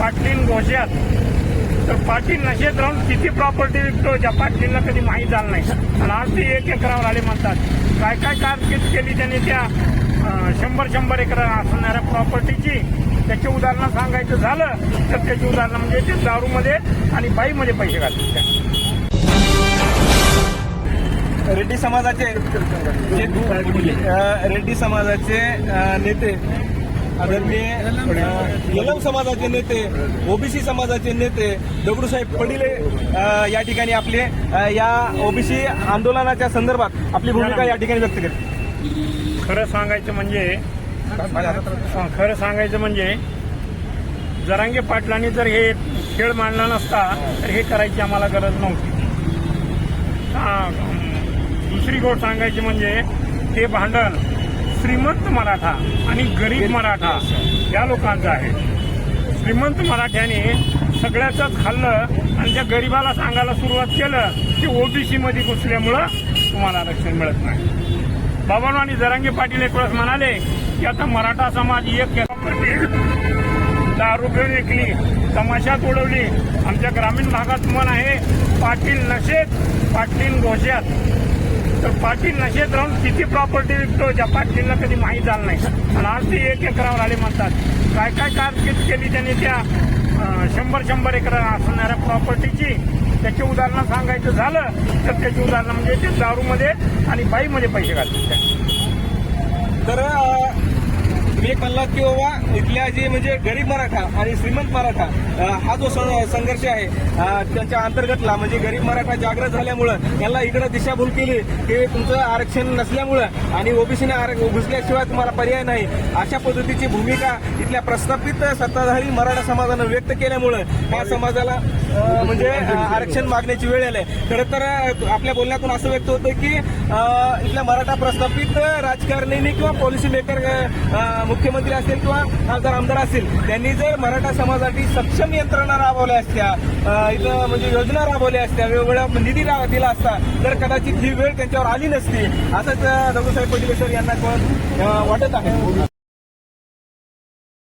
पाटलीन घोष्यात तर पाटील नशेत राहून किती प्रॉपर्टी विकतो ज्या पाटलींना कधी माहीत झालं नाही. आणि आज ते एक एकरावर आले म्हणतात. काय काय कारकीर्द केली त्यांनी त्या शंभर शंभर एकर असणाऱ्या प्रॉपर्टीची त्याची उदाहरणं सांगायचं झालं तर त्याची उदाहरणं म्हणजे ते दारूमध्ये आणि बाईमध्ये पैसे घालतात. त्या. रेड्डी समाजाचे रेड्डी समाजाचे नेते आदरणीय यलम समाजाचे नेते ओबीसी समाजाचे नेते दगडूसाहेब पडिले या ठिकाणी आपले या ओबीसी आंदोलनाच्या संदर्भात आपली भूमिका या ठिकाणी व्यक्त केली. खरं सांगायचं म्हणजे खरं सांगायचं म्हणजे जरांगे पाटलांनी जर हे खेळ मांडला नसता तर हे करायची आम्हाला गरज नव्हती. दुसरी गोष्ट सांगायची म्हणजे हे भांडण श्रीमंत मराठा आणि गरीब मराठा या लोकांचं आहे. श्रीमंत मराठ्याने सगळ्याच खाल्लं आणि त्या गरिबाला सांगायला सुरुवात केलं की ओबीसी मध्ये घुसल्यामुळं तुम्हाला आरक्षण मिळत नाही. बाबांनो आणि जरांगे पाटील एक वेळेस म्हणाले की आता मराठा समाज एक दारू घेऊन विकली तमाशात उडवली आमच्या ग्रामीण भागात मन आहे पाटील नशेत पाटील घोष्यात तर पाटील नशेत राहून किती प्रॉपर्टी विकतो ज्या पाटीलला कधी माहीत झालं नाही. आणि आज ते एक एकरावर आले म्हणतात. काय काय कारकीर्द केली त्यांनी त्या शंभर शंभर एकर असणाऱ्या प्रॉपर्टीची त्याची उदाहरणं सांगायचं झालं तर त्याची उदाहरणं म्हणजे ते दारूमध्ये आणि बाईमध्ये पैसे घालतात. तर मी म्हणला एक की बाबा इथल्या जे म्हणजे गरीब मराठा आणि श्रीमंत मराठा हा जो सं- संघर्ष आहे त्यांच्या अंतर्गतला म्हणजे गरीब मराठा जागृत झाल्यामुळं यांना इकडे दिशाभूल केली की तुमचं आरक्षण नसल्यामुळं आणि ओबीसीने घुसल्याशिवाय तुम्हाला पर्याय नाही. अशा पद्धतीची भूमिका इथल्या प्रस्थापित सत्ताधारी मराठा समाजानं व्यक्त केल्यामुळं या समाजाला म्हणजे आरक्षण मागण्याची वेळ आली. खरं तर आपल्या बोलण्यातून असं व्यक्त होतं की इथल्या मराठा प्रस्थापित राजकारणींनी किंवा पॉलिसी मेकर मुख्यमंत्री असेल किंवा खासदार आमदार असेल त्यांनी जर मराठा समाजासाठी सक्षम यंत्रणा राबवल्या असत्या इथं म्हणजे योजना राबवल्या असत्या वेगवेगळ्या म्हणजे निधी रा- दिला असता तर कदाचित ही वेळ त्यांच्यावर आली नसती. असंच अ, दगडूसाहेब पटेल यांना वाटत आहे?